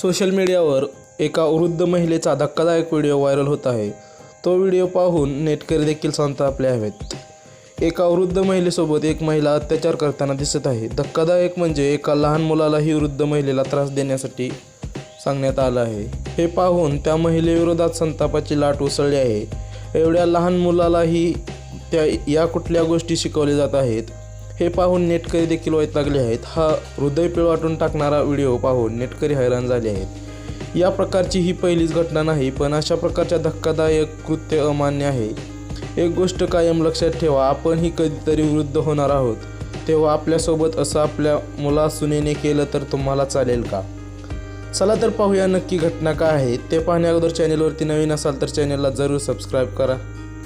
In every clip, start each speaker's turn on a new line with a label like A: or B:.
A: Social मीडियावर एका वृद्ध महिलेचा धक्कादायक व्हिडिओ व्हायरल होत आहे. तो व्हिडिओ पाहून नेटकरी देखील संतापले हवेत एका वृद्ध महिलेसोबत एक महिला अत्याचार करताना दिसत आहे. धक्कादायक म्हणजे एका लहान मुलालाही वृद्ध महिलेला त्रास देण्यासाठी सांगण्यात आलं आहे. हे पाहून त्या महिलेविरोधात संतापाची लाट उसळली आहे. एवढ्या लहान मुलालाही त्या या कुठल्या गोष्टी शिकवल्या जात आहेत? हे पाहून नेटकरी देखील वैतागले आहेत. हा हृदय पिळवाटून टाकणारा व्हिडिओ पाहून नेटकरी हैराण झाले आहेत. या प्रकारची ही पहिलीच घटना नाही पण अशा प्रकारच्या धक्कादायक कृत्य अमान्य आहे. एक गोष्ट कायम लक्षात ठेवा आपणही कधीतरी वृद्ध होणार आहोत. तेव्हा आपल्यासोबत असं आपल्या मुला सुनेने केलं तर तुम्हाला चालेल का? चला तर पाहूया नक्की घटना काय आहे. ते पाहण्या अगोदर चॅनेलवरती नवीन असाल तर चॅनेलला जरूर सबस्क्राईब करा.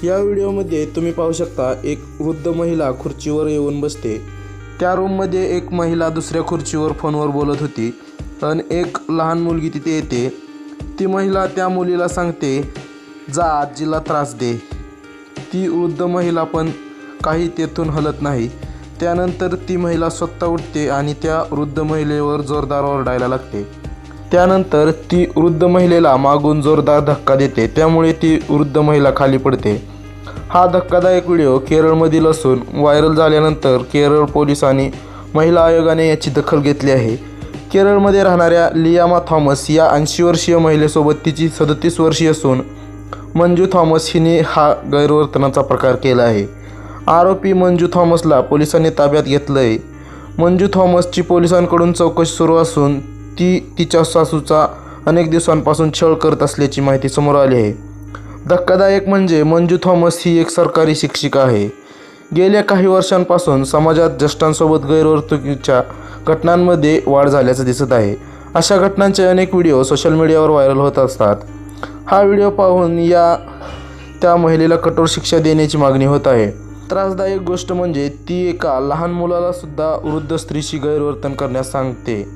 A: या व्हिडिओमध्ये तुम्ही पाहू शकता एक वृद्ध महिला खुर्चीवर येऊन बसते. त्या रूममध्ये एक महिला दुसऱ्या खुर्चीवर फोनवर बोलत होती आणि एक लहान मुलगी तिथे येते. ती महिला त्या मुलीला सांगते जा आजीला त्रास दे. ती वृद्ध महिला पण काही तेथून हलत नाही. त्यानंतर ती महिला स्वतः उठते आणि त्या वृद्ध महिलेवर जोरदार ओरडायला लागते. त्यानंतर ती वृद्ध महिलेला मागून जोरदार धक्का देते. त्यामुळे ती वृद्ध महिला खाली पडते. हा धक्कादायक व्हिडिओ केरळमधील असून व्हायरल झाल्यानंतर केरळ पोलिसांनी महिला आयोगाने याची दखल घेतली आहे. केरळमध्ये राहणाऱ्या लियामा थॉमस या ऐंशी वर्षीय महिलेसोबत तिची सदतीस वर्षीय असून मंजू थॉमस हिने हा गैरवर्तनाचा प्रकार केला आहे. आरोपी मंजू थॉमसला पोलिसांनी ताब्यात घेतलं आहे मंजू थॉमसची पोलिसांकडून चौकशी सुरू असून ती तिच्या सासूचा अनेक दिवसांपासून छळ करत असल्याची माहिती समोर आली आहे. धक्कादायक म्हणजे मंजू थॉमस ही एक सरकारी शिक्षिका आहे. गेल्या काही वर्षांपासून समाजात ज्येष्ठांसोबत गैरवर्तुकीच्या घटनांमध्ये वाढ झाल्याचं दिसत आहे. अशा घटनांचे अनेक व्हिडिओ सोशल मीडियावर व्हायरल होत असतात. हा व्हिडिओ पाहून या त्या महिलेला कठोर शिक्षा देण्याची मागणी होत आहे. त्रासदायक गोष्ट म्हणजे ती एका लहान मुलाला सुद्धा वृद्ध स्त्रीशी गैरवर्तन करण्यास सांगते.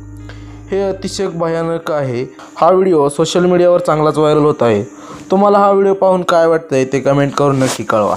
A: हे अतिशय भयानक आहे. हा व्हिडिओ सोशल मीडियावर चांगलाच व्हायरल होत आहे. तुम्हाला हा व्हिडिओ पाहून काय वाटतंय ते कमेंट करून नक्की कळवा.